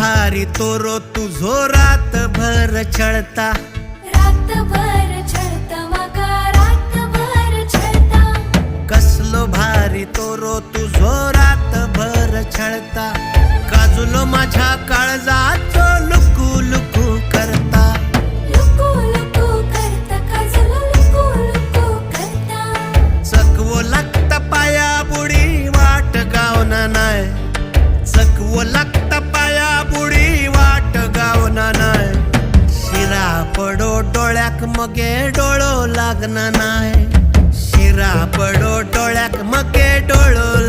भारी तोरो तुझो रात भर छळता कसलो भारी तोरो तुझो रात भर छळता काजुलो माझ्या काळजाचो लुकू लुकू करता. लुकू लुकू करता काजल लुकू लुकू करता. चकवो लागता पाया बुडी वाट गावना नाय. चकवो लागता पडो डोळ्याक मगे डोळो लागना नाय. शिरा पडो डोळ्याक मगे डोळो